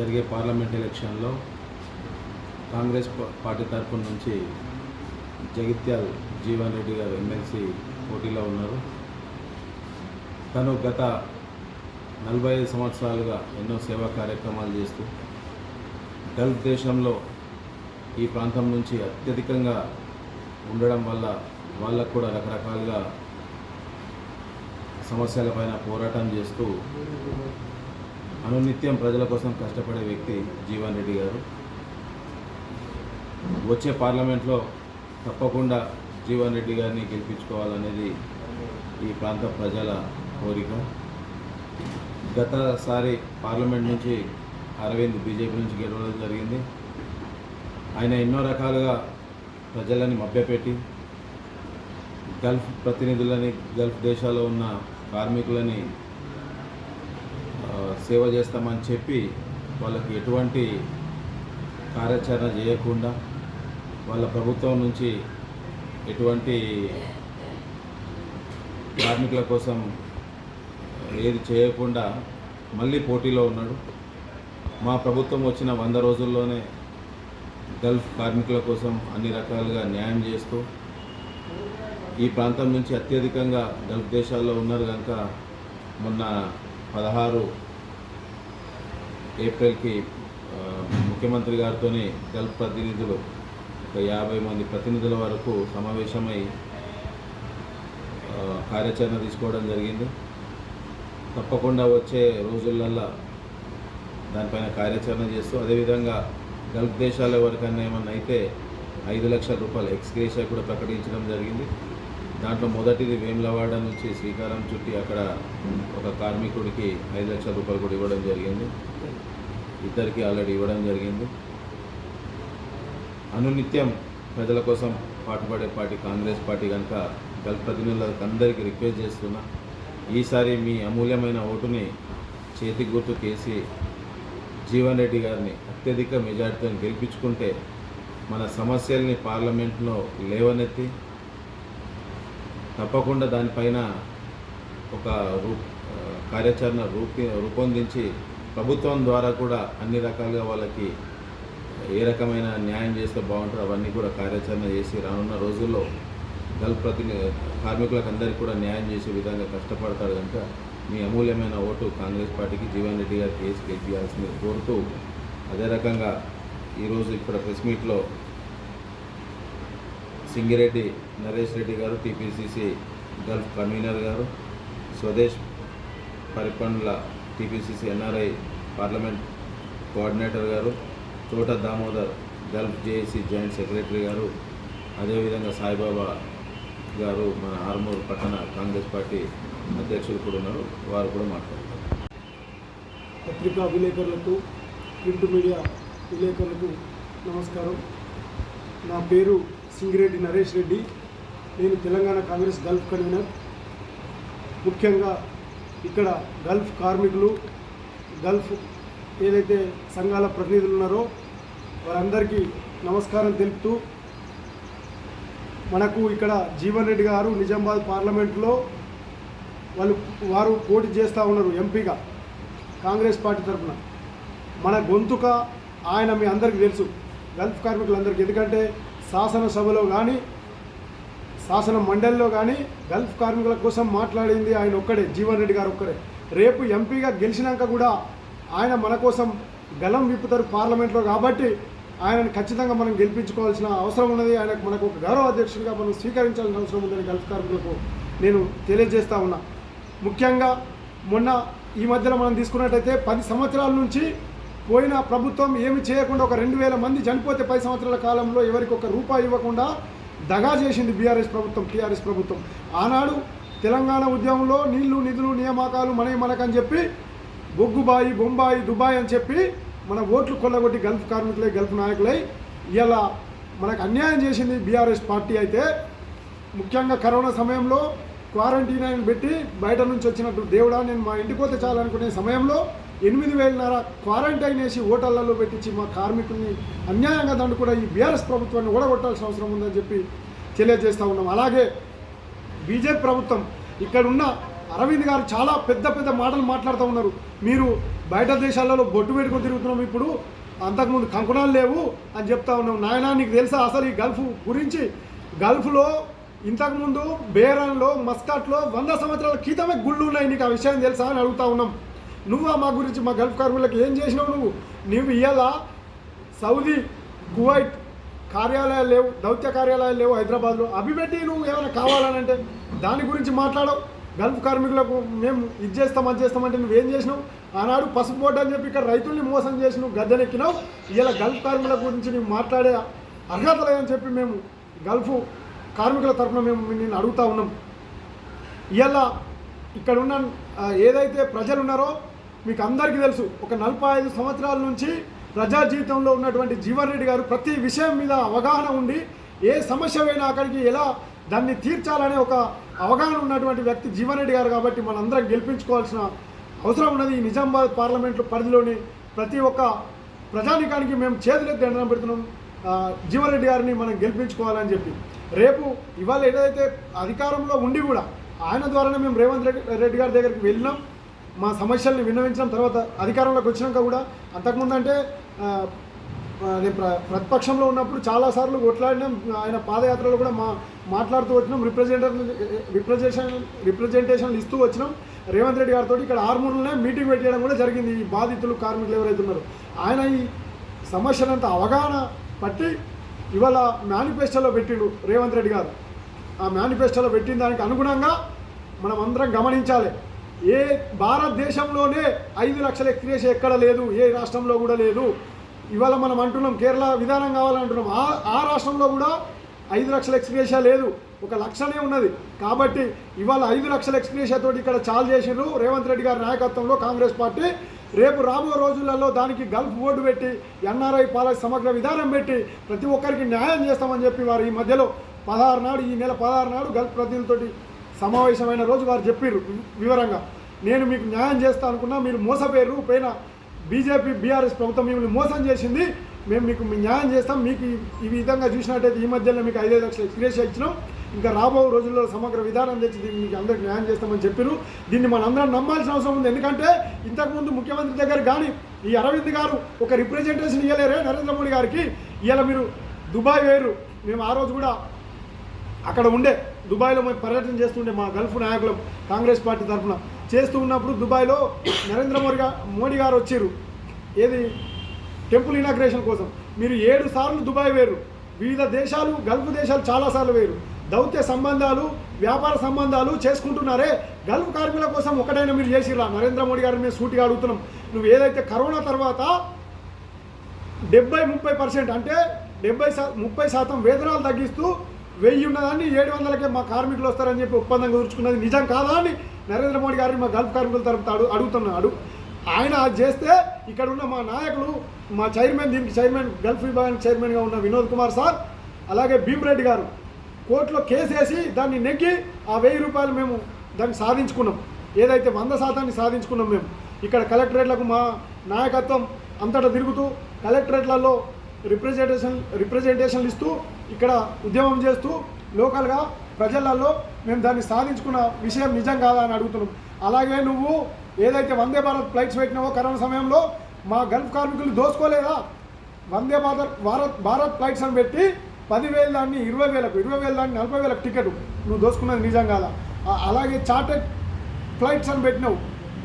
జరిగే పార్లమెంట్ ఎలక్షన్లో కాంగ్రెస్ పార్టీ తరఫున నుంచి జగిత్యాల్ జీవన్ రెడ్డి గారు ఎమ్మెల్సీ పోటీలో ఉన్నారు. తను గత నలభై ఐదు సంవత్సరాలుగా ఎన్నో సేవా కార్యక్రమాలు చేస్తూ గల్ఫ్ దేశంలో ఈ ప్రాంతం నుంచి అత్యధికంగా ఉండడం వల్ల వాళ్ళకు కూడా రకరకాలుగా సమస్యలపైన పోరాటం చేస్తూ అనునిత్యం ప్రజల కోసం కష్టపడే వ్యక్తి జీవన్ రెడ్డి గారు. వచ్చే పార్లమెంట్లో తప్పకుండా జీవన్ రెడ్డి గారిని గెలిపించుకోవాలనేది ఈ ప్రాంత ప్రజల కోరిక. గతసారి పార్లమెంట్ నుంచి అరవింద్ బీజేపీ నుంచి గెలవడం జరిగింది. ఆయన ఎన్నో రకాలుగా ప్రజలని మభ్యపెట్టి గల్ఫ్ ప్రతినిధులని గల్ఫ్ దేశాల్లో ఉన్న కార్మికులని సేవ చేస్తామని చెప్పి వాళ్ళకి ఎటువంటి కార్యాచరణ చేయకుండా వాళ్ళ ప్రభుత్వం నుంచి ఎటువంటి కార్మికుల కోసం ఏది చేయకుండా మళ్ళీ పోటీలో ఉన్నాడు. మా ప్రభుత్వం వచ్చిన వంద రోజుల్లోనే గల్ఫ్ కార్మికుల కోసం అన్ని రకాలుగా న్యాయం చేస్తూ ఈ ప్రాంతం నుంచి అత్యధికంగా గల్ఫ్ దేశాల్లో ఉన్నారు కనుక మొన్న పదహారు ఏప్రిల్కి ముఖ్యమంత్రి గారితోని గల్ఫ్ ప్రతినిధులు ఒక యాభై మంది ప్రతినిధుల వరకు సమావేశమై కార్యాచరణ తీసుకోవడం జరిగింది. తప్పకుండా వచ్చే రోజులల్లా దానిపైన కార్యాచరణ చేస్తూ అదేవిధంగా గల్ఫ్ దేశాల వరకన్నా ఏమన్నా అయితే ఐదు లక్షల రూపాయలు ఎక్స్గ్రేషియా కూడా ప్రకటించడం జరిగింది. దాంట్లో మొదటిది వేములవాడ నుంచి శ్రీకారం చుట్టి అక్కడ ఒక కార్మికుడికి ఐదు లక్షల రూపాయలు కూడా ఇవ్వడం జరిగింది. ఇద్దరికి ఆల్రెడీ ఇవ్వడం జరిగింది. అనునిత్యం ప్రజల కోసం పాటుపడే పార్టీ కాంగ్రెస్ పార్టీ కనుక గల్ఫ్ ప్రతినిధులకు అందరికీ రిక్వెస్ట్ చేస్తున్నా ఈసారి మీ అమూల్యమైన ఓటుని చేతి గుర్తు కేసి జీవన్ రెడ్డి గారిని అత్యధిక మెజార్టీతో గెలిపించుకుంటే మన సమస్యల్ని పార్లమెంట్లో లేవనెత్తి తప్పకుండా దానిపైన ఒక రూ కార్యాచరణ రూపి రూపొందించి ప్రభుత్వం ద్వారా కూడా అన్ని రకాలుగా వాళ్ళకి ఏ రకమైన న్యాయం చేస్తే బాగుంటుందో అవన్నీ కూడా కార్యాచరణ చేసి రానున్న రోజుల్లో గల్ఫ్ ప్రతిని కార్మికులకు అందరికీ కూడా న్యాయం చేసే విధంగా కష్టపడతాడు కనుక మీ అమూల్యమైన ఓటు కాంగ్రెస్ పార్టీకి జీవన్ రెడ్డి గారు కేసు గెలిపించాల్సింది కోరుతూ అదే రకంగా ఈరోజు ఇక్కడ ప్రెస్ మీట్లో సింగిరెడ్డి నరేష్ రెడ్డి గారు టీపీసీసీ గల్ఫ్ కన్వీనర్ గారు Swadesh Paripandla TPCC NRI parliament coordinator గారు Thota Damodar gulf JAC joint secretary గారు అదేవిధంగా సాయిబాబా గారు మన ఆర్మూరు పట్టణ కాంగ్రెస్ పార్టీ అధ్యక్షులు కూడా ఉన్నారు. వారు కూడా మాట్లాడతారు పత్రికా విలేకరులకు ప్రింట్ మీడియా విలేకరులకు నమస్కారం. నా పేరు సింగిరెడ్డి నరేష్ రెడ్డి. నేను తెలంగాణ కాంగ్రెస్ గల్ఫ్ కన్వీనర్. ముఖ్యంగా ఇక్కడ గల్ఫ్ కార్మికులు గల్ఫ్ ఏదైతే సంఘాల ప్రతినిధులు ఉన్నారో వారందరికీ నమస్కారం తెలుపుతూ మనకు ఇక్కడ జీవన్ రెడ్డి గారు నిజామాబాద్ పార్లమెంట్లో వాళ్ళు వారు పోటీ చేస్తూ ఉన్నారు ఎంపీగా కాంగ్రెస్ పార్టీ తరఫున. మన గొంతుక ఆయన మీ అందరికీ తెలుసు. గల్ఫ్ కార్మికులందరికీ. ఎందుకంటే శాసనసభలో కానీ శాసన మండలిలో కానీ గల్ఫ్ కార్మికుల కోసం మాట్లాడింది ఆయన ఒక్కడే జీవన్ రెడ్డి గారు ఒక్కడే రేపు ఎంపీగా గెలిచినాక కూడా ఆయన మన కోసం గలం విప్పుతారు పార్లమెంట్లో కాబట్టి ఆయనను ఖచ్చితంగా మనం గెలిపించుకోవాల్సిన అవసరం ఉన్నది. ఆయనకు మనకు ఒక గౌరవ అధ్యక్షుడిగా మనం స్వీకరించాల్సిన అవసరం ఉందని గల్ఫ్ కార్మికులకు నేను తెలియజేస్తా ఉన్నా. ముఖ్యంగా మొన్న ఈ మధ్యలో మనం తీసుకున్నట్టయితే పది సంవత్సరాల నుంచి పోయిన ప్రభుత్వం ఏమి చేయకుండా ఒక రెండు వేల మంది చనిపోతే పది సంవత్సరాల కాలంలో ఎవరికి ఒక రూపాయి ఇవ్వకుండా దగా చేసింది బీఆర్ఎస్ ప్రభుత్వం టీఆర్ఎస్ ప్రభుత్వం. ఆనాడు తెలంగాణ ఉద్యమంలో నీళ్ళు నిధులు నియామకాలు మనవి మనకని చెప్పి బొగ్గుబాయి బొంబాయి దుబాయ్ అని చెప్పి మన ఓట్లు కొల్లగొట్టి గల్ఫ్ కార్మికులై గల్ఫ్ నాయకులై ఇలా మనకు అన్యాయం చేసింది బీఆర్ఎస్ పార్టీ అయితే ముఖ్యంగా కరోనా సమయంలో క్వారంటైన్ అని పెట్టి బయట నుంచి వచ్చినట్టు దేవుడా నేను మా ఇంటికి పోతే చాలనుకునే సమయంలో ఎనిమిది వేలన్నర క్వారంటైన్ వేసి ఓటర్లలో పెట్టించి మా కార్మికుల్ని అన్యాయంగా దండు కూడా ఈ బీఆర్ఎస్ ప్రభుత్వాన్ని ఓడగొట్టాల్సిన అవసరం ఉందని చెప్పి తెలియజేస్తూ ఉన్నాం. అలాగే బీజేపీ ప్రభుత్వం ఇక్కడ ఉన్న అరవింద్ గారు చాలా పెద్ద పెద్ద మాటలు మాట్లాడుతూ ఉన్నారు. మీరు బయట దేశాలలో బొట్టు పెట్టుకొని తిరుగుతున్నాం ఇప్పుడు అంతకుముందు కంకణాలు లేవు అని చెప్తా ఉన్నాం. నాయనా నీకు తెలుసా అసలు ఈ గల్ఫ్ గురించి? గల్ఫ్లో ఇంతకుముందు బేరాన్లో మస్కాట్లో వంద సంవత్సరాల క్రితమే గుళ్ళు ఉన్నాయి నీకు ఆ విషయం తెలుసా అని అడుగుతా ఉన్నాం. నువ్వా మా గురించి మా గల్ఫ్ కార్మికులకు ఏం చేసినావు నువ్వు? నువ్వు ఇయ్యాల? సౌదీ కువైట్ కార్యాలయాలు లేవు దౌత్య కార్యాలయాలు లేవు హైదరాబాద్లో. అవి పెట్టి నువ్వు ఏమైనా కావాలనంటే దాని గురించి మాట్లాడవు. గల్ఫ్ కార్మికులకు మేము ఇది చేస్తాం అది చేస్తామంటే నువ్వేం చేసినావు? ఆనాడు పసుపు బోర్డు అని చెప్పి ఇక్కడ రైతుల్ని మోసం చేసి నువ్వు గద్దెనెక్కినావు. ఇలా గల్ఫ్ కార్మికుల గురించి నువ్వు మాట్లాడే అర్హత లేదని చెప్పి మేము గల్ఫ్ కార్మికుల తరఫున మేము నిన్ను అడుగుతా ఉన్నాం. ఇలా ఇక్కడ ఉన్న ఏదైతే ప్రజలు ఉన్నారో మీకు అందరికీ తెలుసు ఒక నలభై ఐదు సంవత్సరాల నుంచి ప్రజా జీవితంలో ఉన్నటువంటి జీవన్ రెడ్డి గారు ప్రతి విషయం మీద అవగాహన ఉండి ఏ సమస్య అయినా అక్కడికి ఎలా దాన్ని తీర్చాలనే ఒక అవగాహన ఉన్నటువంటి వ్యక్తి జీవన్ రెడ్డి గారు కాబట్టి మనందరం గెలిపించుకోవాల్సిన అవసరం ఉన్నది. ఈ నిజామాబాద్ పార్లమెంటు పరిధిలోని ప్రతి ఒక్క ప్రజానికానికి మేము చేతులెత్తి ఎండన పెడుతున్నాం. జీవన్ రెడ్డి గారిని మనం గెలిపించుకోవాలని చెప్పి. రేపు ఇవాళ ఏదైతే అధికారంలో ఉండి కూడా ఆయన ద్వారానే మేము రేవంత్ రెడ్డి రెడ్డి గారి దగ్గరికి వెళ్ళినాం. మా సమస్యల్ని విన్నవించిన తర్వాత అధికారంలోకి వచ్చినాక కూడా అంతకుముందు అంటే ఆ, ప్ర ప్రతిపక్షంలో ఉన్నప్పుడు చాలాసార్లు కొట్లాడినాం. ఆయన పాదయాత్రలో కూడా మా మాట్లాడుతూ వచ్చినాం. రిప్రజెంటర్ రిప్రజెంటేషన్ రిప్రజెంటేషన్లు ఇస్తూ వచ్చినాం. రేవంత్ రెడ్డి గారితో ఇక్కడ ఆర్మూర్లోనే మీటింగ్ పెట్టడం కూడా జరిగింది. ఈ బాధితులు కార్మికులు ఎవరైతే ఉన్నారో. ఆయన ఈ సమస్యనంత అవగాహన పట్టి ఇవాళ మేనిఫెస్టోలో పెట్టిండు రేవంత్ రెడ్డి గారు. ఆ మేనిఫెస్టోలో పెట్టిన దానికి అనుగుణంగా మనం అందరం గమనించాలి. ఏ భారతదేశంలోనే ఐదు లక్షల ఎక్స్ప్రెస్ ఎక్కడ లేదు ఏ రాష్ట్రంలో కూడా లేదు. ఇవాళ మనం అంటున్నాం కేరళ విధానం కావాలంటున్నాం. ఆ ఆ రాష్ట్రంలో కూడా ఐదు లక్షల ఎక్స్ప్రెషా లేదు ఒక లక్షనే ఉన్నది. కాబట్టి ఇవాళ ఐదు లక్షల ఎక్స్ప్రెస్ తోటి ఇక్కడ చాలు చేసిండ్రు రేవంత్ రెడ్డి గారి నాయకత్వంలో కాంగ్రెస్ పార్టీ. రేపు రాబో రోజులలో దానికి గల్ఫ్ బోర్డు పెట్టి ఎన్ఆర్ఐ పాలక సమగ్ర విధానం పెట్టి ప్రతి ఒక్కరికి న్యాయం చేస్తామని చెప్పి వారు ఈ మధ్యలో పదహారు నాడు ఈ నెల పదహారు నాడు గల్ఫ్ ప్రతినిధులతోటి సమావేశమైన రోజు వారు చెప్పారు వివరంగా. నేను మీకు న్యాయం చేస్తా అనుకున్నా మీరు మోసపోయారు పైన బీజేపీ బీఆర్ఎస్ ప్రభుత్వం మిమ్మల్ని మోసం చేసింది. మేము మీకు న్యాయం చేస్తాం. మీకు ఈ- విధంగా చూసినట్టయితే ఈ మధ్యలో మీకు ఐదైదు లక్షలు ఎక్స్ప్రెస్ ఇచ్చినాం. ఇంకా రాబో రోజుల్లో సమగ్ర విధానం తెచ్చి దీన్ని మీకు అందరికి న్యాయం చేస్తామని చెప్పారు దీన్ని మనందరం నమ్మాల్సిన అవసరం ఉంది. ఎందుకంటే ఇంతకుముందు ముఖ్యమంత్రి దగ్గర కానీ ఈ అరవింద్ గారు ఒక రిప్రజెంటేషన్ ఇవ్వలేరే నరేంద్ర మోడీ గారికి. ఇవాళ మీరు దుబాయ్ వేరు మేము ఆ రోజు కూడా అక్కడ ఉండే దుబాయ్లో మేము పర్యటన చేస్తుండే మా గల్ఫ్ నాయకులు కాంగ్రెస్ పార్టీ తరఫున చేస్తూ ఉన్నప్పుడు దుబాయ్లో నరేంద్ర మోడీ మోడీ గారు వచ్చారు. ఏది? టెంపుల్ ఇనాగ్రేషన్ కోసం. మీరు ఏడు సార్లు దుబాయ్ వేరు. వివిధ దేశాలు గల్ఫ్ దేశాలు చాలాసార్లు వేరు. దౌత్య సంబంధాలు వ్యాపార సంబంధాలు చేసుకుంటున్నారే. గల్ఫ్ కార్మికుల కోసం ఒకటైనా మీరు చేసిరా నరేంద్ర మోడీ గారిని మేము సూటిగా అడుగుతున్నాం. నువ్వు ఏదైతే కరోనా తర్వాత డెబ్బై ముప్పై పర్సెంట్ అంటే డెబ్బై శా ముప్పై శాతం వేతనాలు తగ్గిస్తూ వెయ్యి ఉన్నదాన్ని ఏడు వందలకే మా కార్మికులు వస్తారని చెప్పి ఒప్పందం కుదుర్చుకున్నది నిజం కాదా అని నరేంద్ర మోడీ గారిని మా గల్ఫ్ కార్మికుల తరపున అడుగుతున్నాడు. ఆయన అది చేస్తే ఇక్కడ ఉన్న మా నాయకులు మా చైర్మన్ దీనికి చైర్మన్ గల్ఫ్ విభాగానికి చైర్మన్గా ఉన్న వినోద్ కుమార్ సార్ అలాగే భీమరెడ్డి గారు కోర్టులో కేసు వేసి దాన్ని నెగ్గి ఆ వెయ్యి రూపాయలు మేము దాన్ని సాధించుకున్నాం. ఏదైతే వంద శాతాన్ని సాధించుకున్నాం మేము. ఇక్కడ కలెక్టరేట్లకు మా నాయకత్వం అంతటా తిరుగుతూ కలెక్టరేట్లలో రిప్రజెంటేషన్ రిప్రజెంటేషన్లు ఇస్తూ ఇక్కడ ఉద్యమం చేస్తూ లోకల్గా ప్రజలలో మేము దాన్ని సాధించుకున్న విషయం నిజం కాదా అని అడుగుతున్నాం. అలాగే నువ్వు ఏదైతే వందే భారత్ ఫ్లైట్స్ పెట్టినావో కరోనా సమయంలో మా గల్ఫ్ కార్మికులు దోసుకోలేదా? వందే భారత్ భారత్ భారత్ ఫ్లైట్స్ అని పెట్టి పదివేల దాన్ని ఇరవై వేలకు ఇరవై వేలు దాన్ని నలభై వేలకు టికెట్ నువ్వు దోసుకున్నది నిజం కాదా? అలాగే చార్టెడ్ ఫ్లైట్స్ అని పెట్టినావు.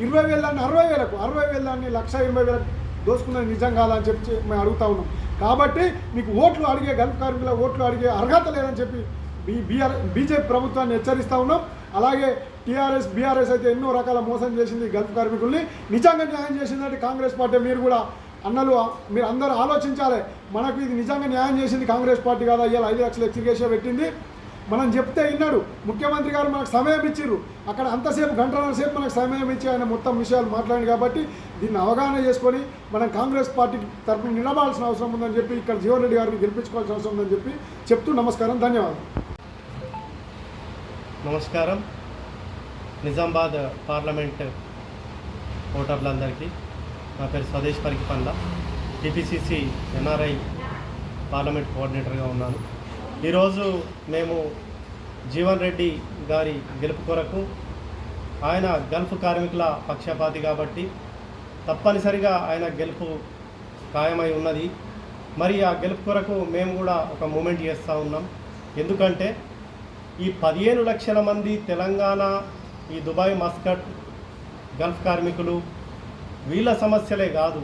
ఇరవై వేల దాన్ని అరవై వేలకు అరవై వేల దాన్ని లక్ష ఇరవై వేలకు దోసుకున్నది నిజం కాదా అని చెప్పి మేము అడుగుతా ఉన్నాం. కాబట్టి మీకు ఓట్లు అడిగే గల్ఫ్ కార్మికుల ఓట్లు అడిగే అర్హత లేదని చెప్పి బీ బీఆర్ బీజేపీ ప్రభుత్వాన్ని హెచ్చరిస్తూ ఉన్నాం. అలాగే టీఆర్ఎస్ బీఆర్ఎస్ అయితే ఎన్నో రకాల మోసం చేసింది గల్ఫ్ కార్మికుల్ని. నిజంగా న్యాయం చేసిందంటే కాంగ్రెస్ పార్టీ మీరు కూడా అన్నలు మీరు అందరూ ఆలోచించాలి. మనకు ఇది నిజంగా న్యాయం చేసింది కాంగ్రెస్ పార్టీ కాదా? ఇవాళ ఐదు లక్షలు ఎక్స్గ్రేషన్ పెట్టింది. మనం చెప్తే విన్నాడు. ముఖ్యమంత్రి గారు మనకు సమయం ఇచ్చిర్రు. అక్కడ అంతసేపు గంటలసేపు మనకు సమయం ఇచ్చి ఆయన మొత్తం విషయాలు మాట్లాడింది కాబట్టి దీన్ని అవగాహన చేసుకొని మనం కాంగ్రెస్ పార్టీ తరఫున నిలబాల్సిన అవసరం ఉందని చెప్పి ఇక్కడ జీవన్ రెడ్డి గారిని గెలిపించుకోవాల్సిన అవసరం ఉందని చెప్పి చెప్తూ నమస్కారం ధన్యవాదాలు. నమస్కారం. నిజామాబాద్ పార్లమెంట్ ఓటర్లందరికీ నా పేరు స్వదేశ్ పండ టీపీసీసీ ఎన్ఆర్ఐ పార్లమెంట్ కోఆర్డినేటర్గా ఉన్నాను. ఈరోజు మేము జీవన్ రెడ్డి గారి గెలుపు కొరకు ఆయన గల్ఫ్ కార్మికుల పక్షపాతి కాబట్టి తప్పనిసరిగా ఆయన గెలుపు ఖాయమై ఉన్నది. మరి ఆ గెలుపు కొరకు మేము కూడా ఒక మూమెంట్ చేస్తూ ఉన్నాం. ఎందుకంటే ఈ పదిహేను లక్షల మంది తెలంగాణ ఈ దుబాయ్ మస్కట్ గల్ఫ్ కార్మికులు వీళ్ళ సమస్యలే కాదు.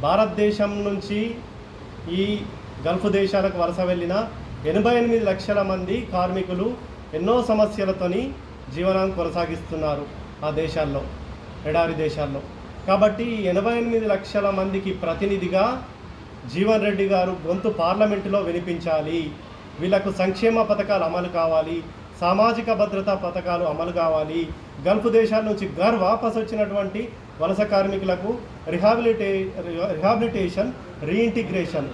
భారతదేశం నుంచి ఈ గల్ఫ్ దేశాలకు వలస వెళ్ళిన ఎనభై ఎనిమిది లక్షల మంది కార్మికులు ఎన్నో సమస్యలతోని జీవనం కొనసాగిస్తున్నారు ఆ దేశాల్లో ఎడారి దేశాల్లో. కాబట్టి ఎనభై ఎనిమిది లక్షల మందికి ప్రతినిధిగా జీవన్ రెడ్డి గారు గొంతు పార్లమెంటులో వినిపించాలి. వీళ్ళకు సంక్షేమ పథకాలు అమలు కావాలి. సామాజిక భద్రతా పథకాలు అమలు కావాలి. గల్ఫ్ దేశాల నుంచి గర్ వాపస్ వచ్చినటువంటి వలస కార్మికులకు రిహాబిలిటే రిహాబిలిటేషన్ రీఇంటిగ్రేషన్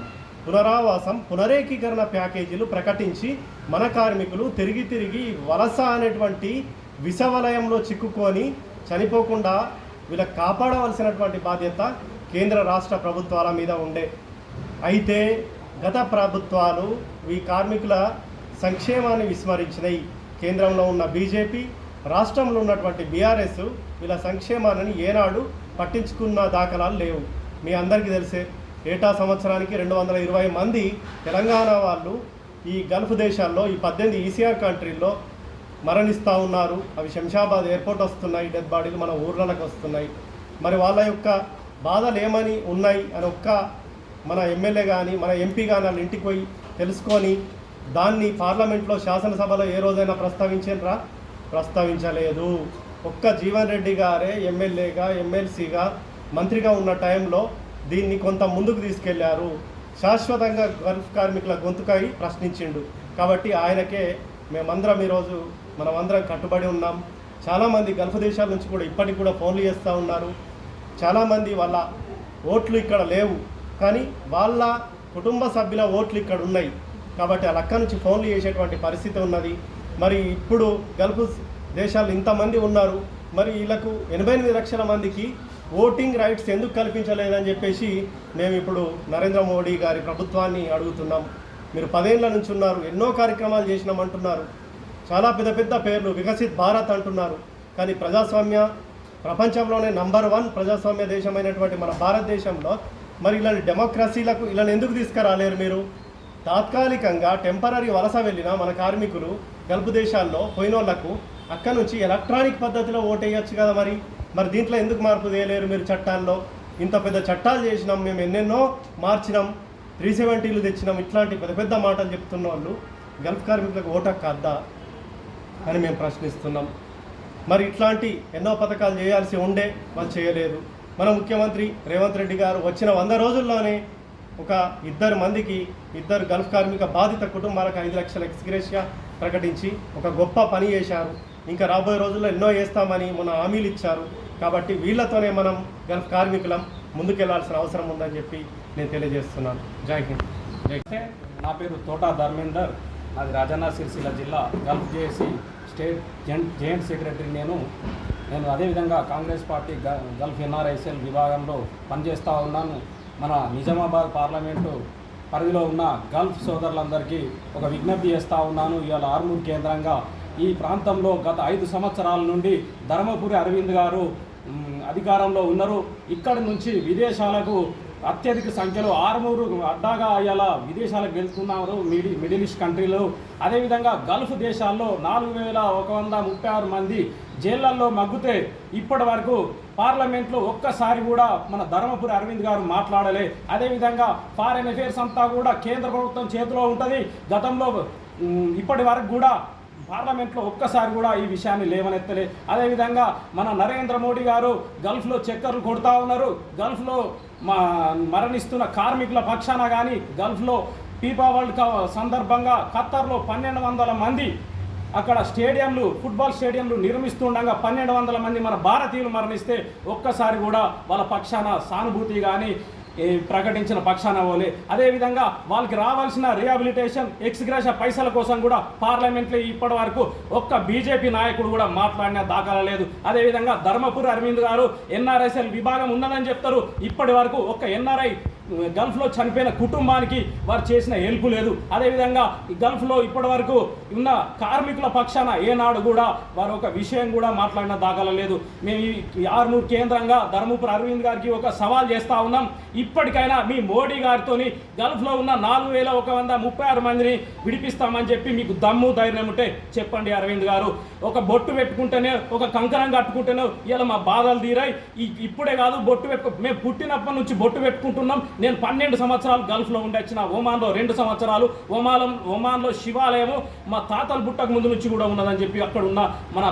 పునరావాసం పునరేకీకరణ ప్యాకేజీలు ప్రకటించి మన కార్మికులు తిరిగి తిరిగి వలస అనేటువంటి విషవలయంలో చిక్కుకొని చనిపోకుండా వీళ్ళకి కాపాడవలసినటువంటి బాధ్యత కేంద్ర రాష్ట్ర ప్రభుత్వాల మీద ఉండే. అయితే గత ప్రభుత్వాలు ఈ కార్మికుల సంక్షేమాన్ని విస్మరించినాయి కేంద్రంలో ఉన్న బీజేపీ రాష్ట్రంలో ఉన్నటువంటి బీఆర్ఎస్ వీళ్ళ సంక్షేమాన్ని ఏనాడు పట్టించుకున్న దాఖలాలు లేవు. మీ అందరికీ తెలిసే ఏటా సంవత్సరానికి రెండు వందల ఇరవై మంది తెలంగాణ వాళ్ళు ఈ గల్ఫ్ దేశాల్లో ఈ పద్దెనిమిది ఈసీఆర్ కంట్రీల్లో మరణిస్తూ ఉన్నారు. అవి శంషాబాద్ ఎయిర్పోర్ట్ వస్తున్నాయి డెత్ బాడీలు మన ఊర్లలోకి వస్తున్నాయి. మరి వాళ్ళ యొక్క బాధలు ఏమని ఉన్నాయి అని ఒక్క మన ఎమ్మెల్యే కానీ మన ఎంపీ కానీ వాళ్ళ ఇంటికి పోయి తెలుసుకొని దాన్ని పార్లమెంట్లో శాసనసభలో ఏ రోజైనా ప్రస్తావించారా? ప్రస్తావించలేదు. ఒక్క జీవన్ రెడ్డి గారే ఎమ్మెల్యేగా ఎమ్మెల్సీగా మంత్రిగా ఉన్న టైంలో దీన్ని కొంత ముందుకు తీసుకెళ్ళారు. శాశ్వతంగా గల్ఫ్ కార్మికుల గొంతుకై ప్రశ్నించిండు. కాబట్టి ఆయనకే మేమందరం ఈరోజు మనమందరం కట్టుబడి ఉన్నాం. చాలామంది గల్ఫ్ దేశాల నుంచి కూడా ఇప్పటికి కూడా ఫోన్లు చేస్తూ ఉన్నారు. చాలామంది వాళ్ళ ఓట్లు ఇక్కడ లేవు. కానీ వాళ్ళ కుటుంబ సభ్యుల ఓట్లు ఇక్కడ ఉన్నాయి. కాబట్టి వాళ్ళ అక్క నుంచి ఫోన్లు చేసేటువంటి పరిస్థితి ఉన్నది. మరి ఇప్పుడు గల్ఫ్ దేశాలు ఇంతమంది ఉన్నారు. మరి వీళ్ళకు ఎనభై ఎనిమిది లక్షల మందికి ఓటింగ్ రైట్స్ ఎందుకు కల్పించలేదని చెప్పేసి మేము ఇప్పుడు నరేంద్ర మోడీ గారి ప్రభుత్వాన్ని అడుగుతున్నాం. మీరు పదేళ్ళ నుంచి ఉన్నారు ఎన్నో కార్యక్రమాలు చేసినామంటున్నారు. చాలా పెద్ద పెద్ద పేర్లు వికసిత్ భారత్ అంటున్నారు. కానీ ప్రజాస్వామ్య ప్రపంచంలోనే నంబర్ వన్ ప్రజాస్వామ్య దేశమైనటువంటి మన భారతదేశంలో మరి ఇలాంటి డెమోక్రసీలకు ఇలా ఎందుకు తీసుకురాలేరు మీరు? తాత్కాలికంగా టెంపరీ వలస వెళ్ళిన మన కార్మికులు గల్ఫ్ దేశాల్లో పోయినోళ్ళకు అక్కడ నుంచి ఎలక్ట్రానిక్ పద్ధతిలో ఓటేయచ్చు కదా మరి? మరి దీంట్లో ఎందుకు మార్పు చేయలేరు మీరు చట్టాల్లో? ఇంత పెద్ద చట్టాలు చేసినాం మేము ఎన్నెన్నో మార్చినాం త్రీ సెవెంటీలు తెచ్చినాం ఇట్లాంటి పెద్ద పెద్ద మాటలు చెప్తున్న వాళ్ళు గల్ఫ్ కార్మికులకు ఓటా అద్దా అని మేము ప్రశ్నిస్తున్నాం. మరి ఇట్లాంటి ఎన్నో పథకాలు చేయాల్సి ఉండే వాళ్ళు చేయలేదు మన ముఖ్యమంత్రి రేవంత్ రెడ్డి గారు వచ్చిన వంద రోజుల్లోనే ఒక ఇద్దరు మందికి ఇద్దరు గల్ఫ్ కార్మిక బాధిత కుటుంబాలకు ఐదు లక్షల ఎక్స్గ్రేషియా ప్రకటించి ఒక గొప్ప పని చేశారు. ఇంకా రాబోయే రోజుల్లో ఎన్నో చేస్తామని మన హామీలు ఇచ్చారు. కాబట్టి వీళ్ళతోనే మనం గల్ఫ్ కార్మికులం ముందుకెళ్ళాల్సిన అవసరం ఉందని చెప్పి నేను తెలియజేస్తున్నాను. జై హింద్. జై నా పేరు తోటా ధర్మేందర్. నాది రాజన్న సిరిసిల్ల జిల్లా. గల్ఫ్ జేఏసీ స్టేట్ జెంట్ జాయింట్ సెక్రటరీ నేను. నేను అదేవిధంగా కాంగ్రెస్ పార్టీ గ- గల్ఫ్ ఎన్ఆర్ఐసిఎల్ విభాగంలో పనిచేస్తూ ఉన్నాను. మన నిజామాబాద్ పార్లమెంటు పరిధిలో ఉన్న గల్ఫ్ సోదరులందరికీ ఒక విజ్ఞప్తి చేస్తూ ఉన్నాను. ఇవాళ ఆర్మూర్ కేంద్రంగా ఈ ప్రాంతంలో గత ఐదు సంవత్సరాల నుండి ధర్మపురి అరవింద్ గారు అధికారంలో ఉన్నారు. ఇక్కడి నుంచి విదేశాలకు అత్యధిక సంఖ్యలో ఆరుమూరు అడ్డాగా అయ్యేలా విదేశాలకు వెళ్తున్నారు మిడి మిడిల్ ఈస్ట్ కంట్రీలో. అదేవిధంగా గల్ఫ్ దేశాల్లో నాలుగు వేల ఒక వంద ముప్పై ఆరు మంది జైళ్ళలో మగ్గుతే ఇప్పటి వరకు పార్లమెంట్లో ఒక్కసారి కూడా మన ధర్మపురి అరవింద్ గారు మాట్లాడలే. అదేవిధంగా ఫారెన్ అఫేర్స్ అంతా కూడా కేంద్ర ప్రభుత్వం చేతిలో ఉంటుంది. గతంలో ఇప్పటి వరకు కూడా పార్లమెంట్లో ఒక్కసారి కూడా ఈ విషయాన్ని లేవనెత్తలే. అదేవిధంగా మన నరేంద్ర మోడీ గారు గల్ఫ్లో చక్కర్లు కొడతా ఉన్నారు. గల్ఫ్లో మా మరణిస్తున్న కార్మికుల పక్షాన కానీ గల్ఫ్లో ఫీఫా వరల్డ్ కప్ సందర్భంగా ఖత్తర్లో పన్నెండు వందల మంది అక్కడ స్టేడియంలు ఫుట్బాల్ స్టేడియంలు నిర్మిస్తుండగా పన్నెండు వందల మంది మన భారతీయులు మరణిస్తే ఒక్కసారి కూడా వాళ్ళ పక్షాన సానుభూతి కానీ ప్రకటించిన పక్షాన పోలే అదేవిధంగా వాళ్ళకి రావాల్సిన రిహాబిలిటేషన్ ఎక్స్గ్రేష పైసల కోసం కూడా పార్లమెంట్లో ఇప్పటి వరకు ఒక్క బీజేపీ నాయకుడు కూడా మాట్లాడిన దాఖలా లేదు. అదేవిధంగా ధర్మపురి అరవింద్ గారు ఎన్ఆర్ఎస్ఎల్ విభాగం ఉన్నదని చెప్తారు. ఇప్పటి వరకు ఒక్క ఎన్ఆర్ఐ గల్ఫ్లో చనిపోయిన కుటుంబానికి వారు చేసిన హెల్ప్ లేదు. అదేవిధంగా గల్ఫ్లో ఇప్పటి వరకు ఉన్న కార్మికుల పక్షాన ఏనాడు కూడా వారు ఒక విషయం కూడా మాట్లాడిన దాగలలేదు లేదు. మేము ఈ కేంద్రంగా ధర్మపురి అరవింద్ గారికి ఒక సవాల్ చేస్తూ ఉన్నాం. ఇప్పటికైనా మీ మోడీ గారితో గల్ఫ్లో ఉన్న నాలుగు వేల ఒక వంద ముప్పై ఆరు మందిని విడిపిస్తామని చెప్పి మీకు దమ్ము ధైర్యం ఉంటే చెప్పండి అరవింద్ గారు. ఒక బొట్టు పెట్టుకుంటేనే ఒక కంకరం కట్టుకుంటేనే ఇలా మా బాధలు తీరాయి. ఇప్పుడే కాదు బొట్టు పెట్టు మేము పుట్టినప్పటి నుంచి బొట్టు పెట్టుకుంటున్నాం. నేను పన్నెండు సంవత్సరాలు గల్ఫ్లో ఉండొచ్చిన ఒమాన్లో రెండు సంవత్సరాలు ఒమాలం ఒమాన్లో శివాలయము మా తాతల బుట్టకు ముందు నుంచి కూడా ఉన్నదని చెప్పి అక్కడ ఉన్న మన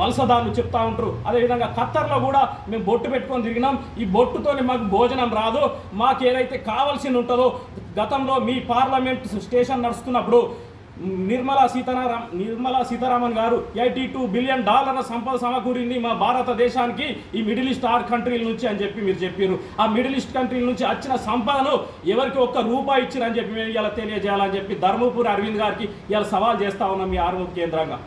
వలసదారులు చెప్తా ఉంటారు. అదేవిధంగా ఖత్తర్లో కూడా మేము బొట్టు పెట్టుకొని తిరిగినాం. ఈ బొట్టుతోనే మాకు భోజనం రాదు. మాకు ఏదైతే కావాల్సింది ఉంటుందో గతంలో మీ పార్లమెంట్ స్టేషన్ నడుస్తున్నప్పుడు నిర్మలా సీతారాం నిర్మలా సీతారామన్ గారు ఎయిటీ టూ బిలియన్ డాలర్ల సంపద సమకూరింది మా భారతదేశానికి ఈ మిడిల్ ఈస్ట్ ఆర్ కంట్రీల నుంచి అని చెప్పి మీరు చెప్పారు ఆ మిడిల్ ఈస్ట్ కంట్రీల నుంచి వచ్చిన సంపదను ఎవరికి ఒక్క రూపాయి ఇచ్చిరని చెప్పి మేము ఇలా తెలియజేయాలని చెప్పి ధర్మపురి అరవింద్ గారికి ఇలా సవాల్ చేస్తా ఉన్నాం మీ ఆరోగ్య కేంద్రంగా.